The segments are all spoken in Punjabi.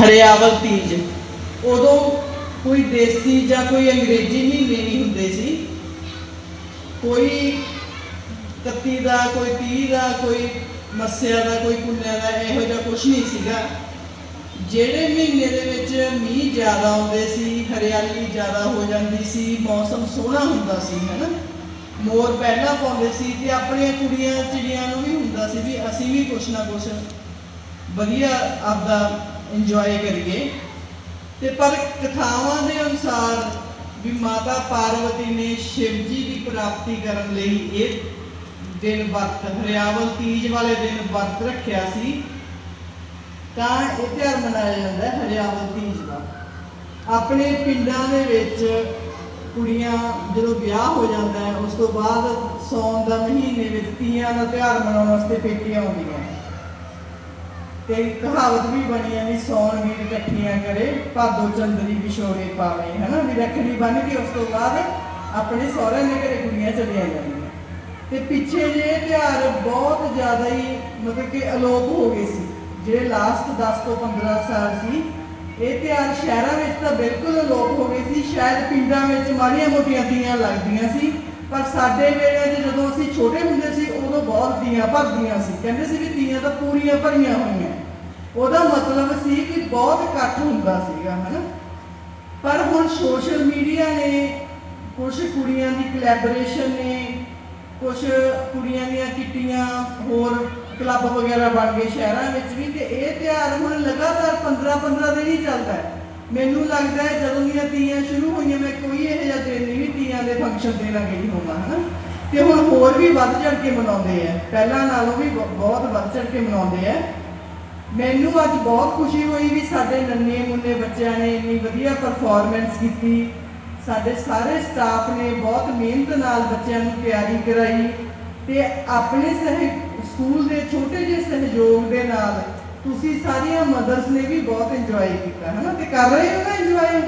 ਹਰਿਆਵਲ ਤੀਜ। ਉਦੋਂ ਕੋਈ ਦੇਸੀ ਜਾਂ ਕੋਈ ਅੰਗਰੇਜ਼ੀ ਮਹੀਨੇ ਨਹੀਂ ਹੁੰਦੇ ਸੀ। ਕੋਈ 31 ਦਾ, ਕੋਈ 30 ਦਾ, ਕੋਈ ਮੱਸਿਆ ਦਾ, ਕੋਈ ਪੁੰਨਿਆ ਦਾ ਇਹੋ ਜਿਹਾ ਕੁਝ ਨਹੀਂ ਸੀਗਾ। ਜਿਹੜੇ ਮਹੀਨੇ ਦੇ ਵਿੱਚ ਮੀਂਹ ਜ਼ਿਆਦਾ ਆਉਂਦੇ ਸੀ, ਹਰਿਆਲੀ ਜ਼ਿਆਦਾ ਹੋ ਜਾਂਦੀ ਸੀ, ਮੌਸਮ ਸੋਹਣਾ ਹੁੰਦਾ ਸੀ, ਹੈਨਾ? ਮੋਰ ਪਹਿਲਾਂ ਪਾਉਂਦੇ ਸੀ ਤੇ ਆਪਣੀਆਂ ਕੁੜੀਆਂ ਚਿੜੀਆਂ ਨੂੰ ਵੀ ਹੁੰਦਾ ਸੀ ਵੀ ਅਸੀਂ ਵੀ ਕੁਛ ਨਾ ਕੁਛ ਵਧੀਆ ਆਪਦਾ ਇੰਜੋਏ ਕਰੀਏ। ਤੇ ਪਰ ਕਥਾਵਾਂ ਦੇ ਅਨੁਸਾਰ ਵੀ ਮਾਤਾ ਪਾਰਵਤੀ ਨੇ ਸ਼ਿਵ ਜੀ ਦੀ ਪ੍ਰਾਪਤੀ ਕਰਨ ਲਈ ਇਹ ਦਿਨ ਵਰਤ, ਹਰਿਆਵਲ ਤੀਜ ਵਾਲੇ ਦਿਨ ਵਰਤ ਰੱਖਿਆ ਸੀ। ਤਾਂ ਇਹ ਤਿਉਹਾਰ ਮਨਾਇਆ ਜਾਂਦਾ ਹੈ, ਹਰਿਆਵਲ ਤੀਜ ਦਾ। ਆਪਣੇ ਪਿੰਡਾਂ ਦੇ ਵਿੱਚ ਕੁੜੀਆਂ ਜਦੋਂ ਵਿਆਹ ਹੋ ਜਾਂਦਾ ਹੈ, ਉਸ ਤੋਂ ਬਾਅਦ ਸੌਣ ਦਾ ਮਹੀਨੇ ਵਿੱਚ ਤੀਆਂ ਦਾ ਤਿਉਹਾਰ ਮਨਾਉਣ ਵਾਸਤੇ ਪੇਟੀਆਂ ਆਉਂਦੀਆਂ। ਤੇ ਕਹਾਵਤ ਵੀ ਬਣੀ ਹੈ ਵੀ ਸੌਣ ਵੀਰ ਇਕੱਠੀਆਂ ਕਰੇ, ਭਾਦੋ ਚੰਦਰੀ ਵਿਛੋੜੇ ਪਾਵੇ, ਹਨਾ? ਵੀ ਰੱਖੜੀ ਬੰਨ ਕੇ ਉਸ ਤੋਂ ਬਾਅਦ ਆਪਣੇ ਸਹੁਰੇ ਦੇ ਘਰੇ ਕੁੜੀਆਂ ਚਲੀਆਂ ਜਾਂਦੀਆਂ ਤੇ ਪਿੱਛੇ ਜੇ ਤਿਉਹਾਰ ਬਹੁਤ ਜ਼ਿਆਦਾ ਹੀ ਮਤਲਬ ਕਿ ਅਲੋਪ ਹੋ ਗਏ ਸੀ, ਜਿਹੜੇ ਲਾਸਟ 10 ਤੋਂ 15 ਸਾਲ ਸੀ, ਇਹ ਤਿਉਹਾਰ ਸ਼ਹਿਰਾਂ ਵਿੱਚ ਤਾਂ ਬਿਲਕੁਲ ਅਲੋਪ ਹੋ ਗਏ ਸੀ, ਸ਼ਾਇਦ ਪਿੰਡਾਂ ਵਿੱਚ ਮਾੜੀਆਂ ਮੋਟੀਆਂ ਦੀਆਂ ਲੱਗਦੀਆਂ ਸੀ, ਪਰ ਸਾਡੇ ਵੇਲੇ 'ਚ ਜਦੋਂ ਅਸੀਂ ਛੋਟੇ ਹੁੰਦੇ ਸੀ, ਉਦੋਂ ਬਹੁਤ ਦੀਆਂ ਭਰਦੀਆਂ ਸੀ। ਕਹਿੰਦੇ ਸੀ ਵੀ ਦੀਆਂ ਤਾਂ ਪੂਰੀਆਂ ਭਰੀਆਂ ਹੋਈਆਂ। ਉਹਦਾ ਮਤਲਬ ਸੀ ਕਿ ਬਹੁਤ ਇਕੱਠ ਹੁੰਦਾ ਸੀਗਾ, ਹਨਾ? ਪਰ ਹੁਣ ਸੋਸ਼ਲ ਮੀਡੀਆ ਨੇ ਕੁਝ ਕੁੜੀਆਂ ਦੀ ਕੋਲੈਬੋਰੇਸ਼ਨ ਨੇ ਕੁਝ ਕੁੜੀਆਂ ਦੀਆਂ ਕਿੱਟੀਆਂ ਹੋਰ ਕਲੱਬ ਵਗੈਰਾ ਬਣ ਗਏ ਸ਼ਹਿਰਾਂ ਵਿੱਚ ਵੀ, ਤੇ ਇਹ ਤਿਉਹਾਰ ਹੁਣ ਲਗਾਤਾਰ 15 15 ਦਿਨ ਹੀ ਚੱਲਦਾ ਹੈ। ਮੈਨੂੰ ਲੱਗਦਾ ਹੈ ਜਦੋਂ ਦੀਆਂ ਤੀਆਂ ਸ਼ੁਰੂ ਹੋਈਆਂ, ਮੈਂ ਕੋਈ ਇਹੋ ਜਿਹਾ ਦਿਨ ਨਹੀਂ ਵੀ ਤੀਆਂ ਦੇ ਫੰਕਸ਼ਨ ਤੇ ਨਾ ਗਈ ਹੋਵਾਂ, ਹਨਾ? ਤੇ ਹੁਣ ਹੋਰ ਵੀ ਵੱਧ ਚੜ ਕੇ ਮਨਾਉਂਦੇ ਆ ਪਹਿਲਾਂ ਨਾਲੋਂ ਵੀ ਬਹੁਤ ਵੱਧ ਚੜ ਕੇ ਮਨਾਉਂਦੇ ਆ ਮੈਨੂੰ ਅੱਜ ਬਹੁਤ ਖੁਸ਼ੀ ਹੋਈ ਵੀ ਸਾਡੇ ਨੰਨੇ ਮੁੰਨੇ ਬੱਚਿਆਂ ਨੇ ਇੰਨੀ ਵਧੀਆ ਪਰਫਾਰਮੈਂਸ ਕੀਤੀ। ਸਾਡੇ ਸਾਰੇ ਸਟਾਫ ਨੇ ਬਹੁਤ ਮਿਹਨਤ ਨਾਲ ਬੱਚਿਆਂ ਨੂੰ ਤਿਆਰੀ ਕਰਾਈ ਤੇ ਆਪਣੇ ਸਹਿ ਸਕੂਲ ਦੇ ਛੋਟੇ ਜਿਹੇ ਸਹਿਯੋਗ ਦੇ ਨਾਲ ਤੁਸੀਂ ਸਾਰੀਆਂ ਮਦਰਸ ਨੇ ਵੀ ਬਹੁਤ ਇੰਜੋਏ ਕੀਤਾ ਹੈ ਨਾ ਤੇ ਕਰ ਰਹੇ ਹੋ ਨਾ ਇੰਜੋਏ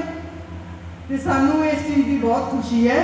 ਤੇ ਸਾਨੂੰ ਇਸ ਚੀਜ਼ ਦੀ ਬਹੁਤ ਖੁਸ਼ੀ ਹੈ।